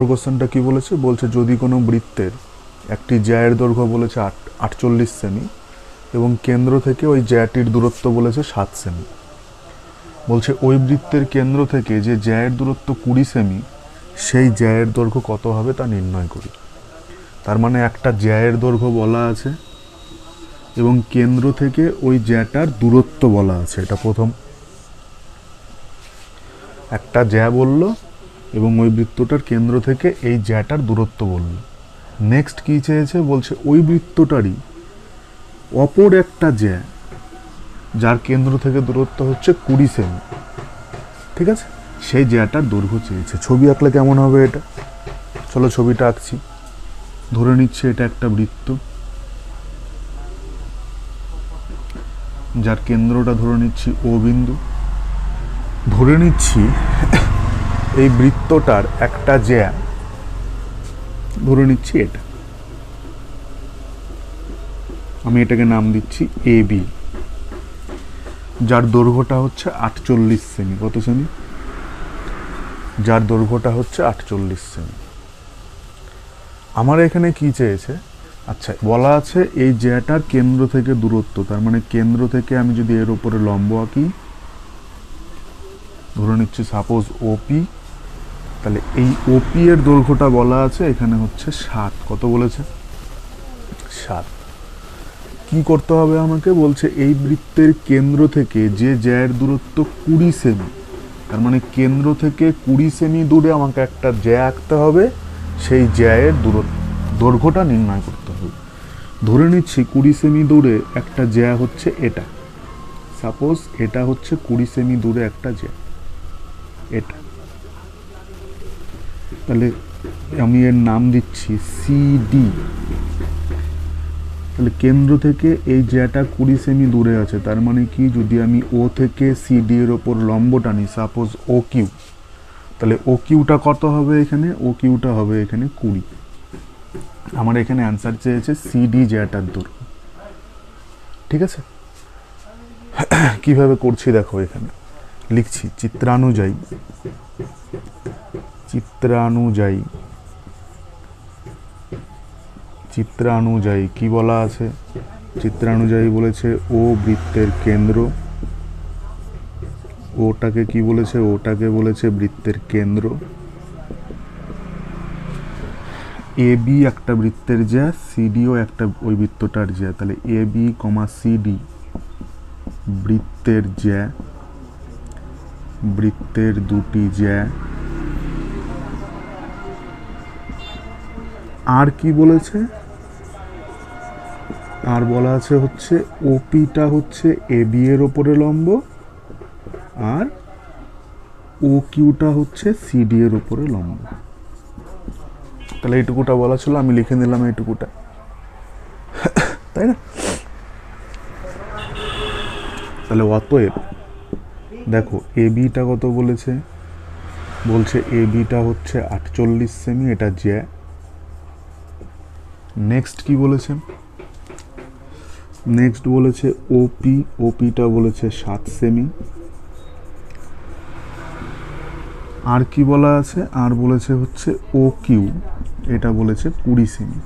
কোশ্চেনটা কি বলেছে? বলছে, যদি কোনো বৃত্তের একটি জ্যায়ের দৈর্ঘ্য বলেছে আট, আটচল্লিশ সেমি এবং কেন্দ্র থেকে ওই জ্যাটির দূরত্ব বলেছে সাত সেমি। বলছে, ওই বৃত্তের কেন্দ্র থেকে যে জ্যায়ের দূরত্ব কুড়ি সেমি, সেই জ্যায়ের দৈর্ঘ্য কত হবে তা নির্ণয় করি। তার মানে একটা জ্যায়ের দৈর্ঘ্য বলা আছে এবং কেন্দ্র থেকে ওই জ্যাটার দূরত্ব বলা আছে। এটা প্রথম। একটা জ্যা বলল এবং ওই বৃত্তটার কেন্দ্র থেকে এই জ্যাটার দূরত্ব বলল। নেক্সট কী চেয়েছে? বলছে, ওই বৃত্তটারই অপর একটা জ্যা, যার কেন্দ্র থেকে দূরত্ব হচ্ছে কুড়ি সেমি। ঠিক আছে? সেই জ্যাটার দৈর্ঘ্য চেয়েছে। ছবি আঁকলে কেমন হবে এটা? চলো ছবিটা আঁকছি। ধরে নিচ্ছে এটা একটা বৃত্ত, যার কেন্দ্রটা ধরে নিচ্ছি ও বিন্দু। ধরে নিচ্ছি এই বৃত্তটার একটা জ্যা ধরে নিচ্ছি এটা। আমি এটাকে নাম দিচ্ছি এ বি। যার দৈর্ঘ্যটা হচ্ছে আটচল্লিশ সেমি। কত সেমি? যার দৈর্ঘ্যটা হচ্ছে আটচল্লিশ সেমি। আমার এখানে কি চেয়েছে? আচ্ছা বলা আছে এই জ্যাটার কেন্দ্র থেকে দূরত্ব। তার মানে কেন্দ্র থেকে আমি যদি এর উপরে লম্ব আঁকি, ধরে নিচ্ছি সাপোজ ওপি তাহলে এই ওপি এর দৈর্ঘ্যটা বলা আছে এখানে হচ্ছে সাত। কত বলেছে? সাত। কি করতে হবে আমাকে? বলছে এই বৃত্তের কেন্দ্র থেকে যে জ্যায়ের দূরত্ব কুড়ি সেমি তার মানে কেন্দ্র থেকে কুড়ি সেমি দূরে আমাকে একটা জ্যা আঁকতে হবে সেই জ্যায়ের দূরত্ব দৈর্ঘ্যটা নির্ণয় করতে হবে। ধরে নিচ্ছি কুড়ি সেমি দূরে একটা জ্যা হচ্ছে এটা। সাপোজ এটা হচ্ছে কুড়ি সেমি দূরে একটা জ্যা। এটা। তাহলে আমি এর নাম দিচ্ছি সিডি তাহলে কেন্দ্র থেকে এই জ্যাটা কুড়ি সেমি দূরে আছে, তার মানে কি যদি আমি ও থেকে সিডি এর ওপর লম্ব টানি সাপোজ ও কিউ তাহলে ও কিউটা কত হবে এখানে? ও কিউটা হবে এখানে কুড়ি। আমার এখানে অ্যান্সার চেয়েছে সিডি জ্যাটার দূর ঠিক আছে? কীভাবে করছি দেখো এখানে। লিখছি, চিত্রানুযায়ী। চিত্রানুযায়ী। চিত্রানুযায়ী, কি বলা আছে? চিত্রানুযায়ী বলেছে ও বৃত্তের কেন্দ্র। ওটাকে কি বলেছে? ওটাকে বলেছে বৃত্তের কেন্দ্র। এ বি একটা বৃত্তের জ্যা সিডিও একটা ওই বৃত্তটার জ্যা তাহলে এ বি কমা সিডি বৃত্তের জ্যা বৃত্তের দুটি জ্যা আর কি বলেছে? আর বলা আছে হচ্ছে ওপিটা হচ্ছে এ বি এর ওপরে লম্ব, আর ও কিউটা হচ্ছে সিডি এর উপরে লম্ব। তাহলে এইটুকুটা বলা ছিল, আমি লিখে নিলাম এইটুকুটা। তাই না? তাহলে অতএব, দেখো এ বিটা কত বলেছে? বলছে এ বিটা হচ্ছে আটচল্লিশ সেমি এটা জ্যা। নেক্সট কি বলেছে? নেক্সট বলেছে ওপি ওপিটা বলেছে সাত সেমি আর কি বলা আছে? আর বলেছে হচ্ছে ও কিউ এটা বলেছে কুড়ি সেমি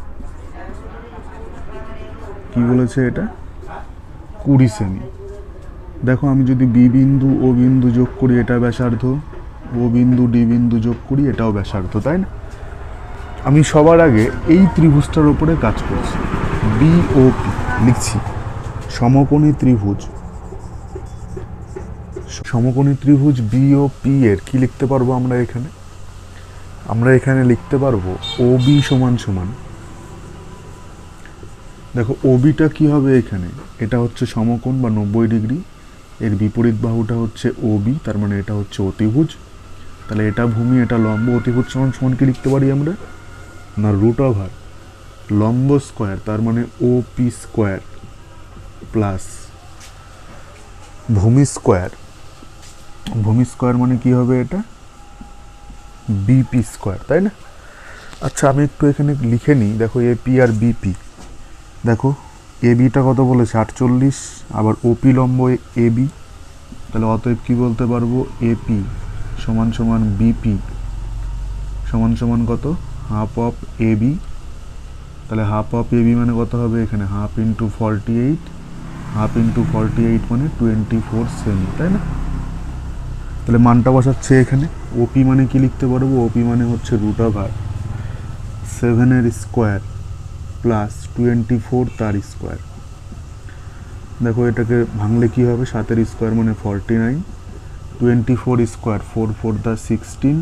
কি বলেছে এটা? কুড়ি সেমি দেখো, আমি যদি বি বিন্দু ও বিন্দু যোগ করি, এটা ব্যাসার্ধ। ও বিন্দু ডি বিন্দু যোগ করি, এটাও ব্যাসার্ধ, তাই না? আমি সবার আগে এই ত্রিভুজটার উপরে কাজ করছি। বি ও পি লিখছি। সমকোণী ত্রিভুজ। সমকোণী ত্রিভুজ বি ও পি এর, কি লিখতে পারব আমরা এখানে? আমরা এখানে লিখতে পারব ও বি সমান সমান। দেখো ওবিটা কি হবে এখানে? এটা হচ্ছে সমকোণ বা নব্বই ডিগ্রি। এর বিপরীত বাহুটা হচ্ছে ওবি তার মানে এটা হচ্ছে অতিভুজ। তাহলে এটা ভূমি, এটা লম্ব অতিভুজ সমান সমান কি লিখতে পারি আমরা? না রুট ওভার লম্ব স্কোয়ার তার মানে ও পি স্কোয়ার প্লাস ভূমি স্কোয়ার ভূমি স্কোয়ার মানে কি হবে এটা? বিপি স্কোয়ার তাই না? আচ্ছা আমি একটু এখানে লিখে নিই। দেখো এপি আর বিপি দেখো এ বিটা কত বলেছে? আটচল্লিশ, আবার ওপি লম্ব এ বি তাহলে অতএব কি বলতে পারব? এপি সমান সমান বিপি সমান সমান কত? হাফ অফ এ বি তাহলে হাফ অফ এ বি মানে কত হবে? এখানে half into forty eight half into forty eight মানে টোয়েন্টি ফোর সেমি তাই না? তাহলে মানটা বসাচ্ছে এখানে। ওপি মানে কি লিখতে পারব? ওপি মানে হচ্ছে রুট ওভার সেভেনের স্কোয়ার প্লাস টোয়েন্টি ফোর তার স্কোয়ার দেখো এটাকে ভাঙলে কি হবে? সাতের স্কোয়ার মানে forty nine twenty four square four four the sixteen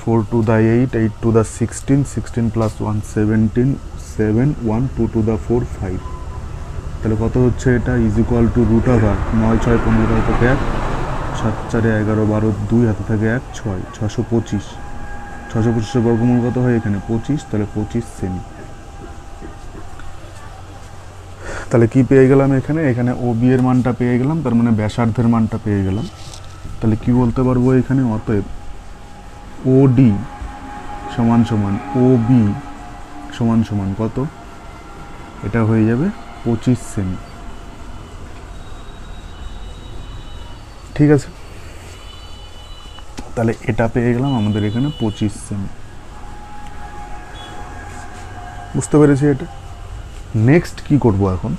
four two the eight eight two the sixteen sixteen plus one seventeen seven one two two the four five তাহলে কত হচ্ছে এটা? Is equal to root over নয়, ছয়, পনেরো হাতে থাকে এক, সাত, চারে এগারো, বারো, দুই হাতে থাকে এক, ছয় ছশো পঁচিশ। ছশো পঁচিশের বর্গমূল কত হয় এখানে? পঁচিশ, তাহলে পঁচিশ সেমি তাহলে কি পেয়ে গেলাম এখানে? এখানে ও বি এর মানটা পেয়ে গেলাম, তার মানে ব্যাসার্ধের মানটা পেয়ে গেলাম। তাহলে কি বলতে পারব এখানে? অতএব ও ডি সমান সমান ও বি সমান সমান কত? এটা হয়ে যাবে পঁচিশ সেমি। ঠিক আছে? তাহলে এটা পেয়ে গেলাম আমাদের এখানে পঁচিশ সেমি। বুঝতে পেরেছি এটা? নেক্সট কি করব এখন?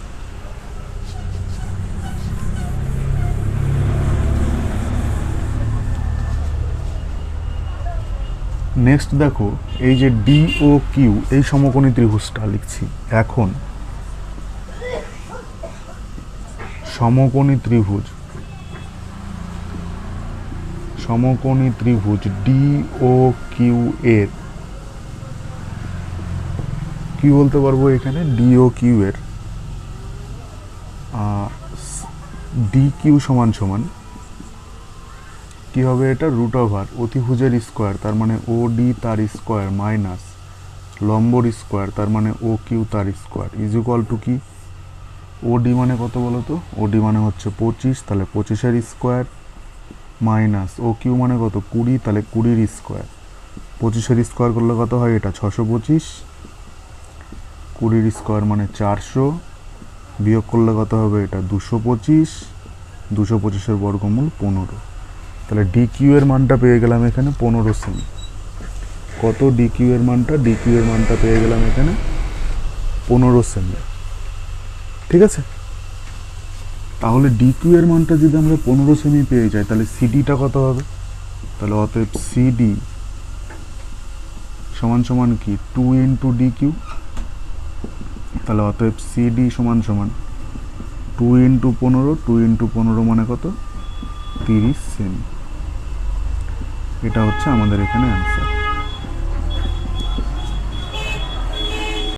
নেক্সট দেখো, এই যে ডি ও কিউ এই সমকোণী ত্রিভুজটা লিখছি। এখন, সমকোণী ত্রিভুজ। সমকোণী ত্রিভুজ ডি ও কিউ এর। কি বলতে পারব এখানে? ডি ও কিউ এর। ডি কিউ সমান সমান। কি হবে এটা? রুট ওভার অতিভুজের স্কোয়ার তার মানে ও ডি তার স্কোয়ার মাইনাস লম্বর স্কোয়ার তার মানে ও কিউ তার স্কোয়ার ইজ ইকুয়াল টু কি? ও ডি মানে কত বলো তো? ও ডি মানে হচ্ছে পঁচিশ, তাহলে পঁচিশের স্কোয়ার মাইনাস ও কিউ মানে কত? কুড়ি, তাহলে কুড়ির স্কোয়ার পঁচিশের স্কোয়ার করলে কত হয়? এটা ছশো পঁচিশ। কুড়ির স্কোয়ার মানে চারশো। বিয়োগ করলে কত হবে? এটা দুশো পঁচিশ। দুশো পঁচিশের বর্গমূল পনেরো। তাহলে ডি কিউ এর মানটা পেয়ে গেলাম এখানে পনেরো সেমি কত ডি কিউ এর মানটা? ডি কিউ এর মানটা পেয়ে গেলাম এখানে পনেরো সেমি ঠিক আছে? তাহলে ডি কিউ এর মানটা যদি আমরা পনেরো সেমি পেয়ে যাই, তাহলে সিডিটা কত হবে? তাহলে অতএব সিডি সমান সমান কি? টু ইন্টু ডি কিউ তাহলে অতএব সিডি সমান সমান টু ইন্টু পনেরো টু ইন্টু পনেরো মানে কত? তিরিশ সেমি এটা হচ্ছে আমাদের এখানে অ্যান্সার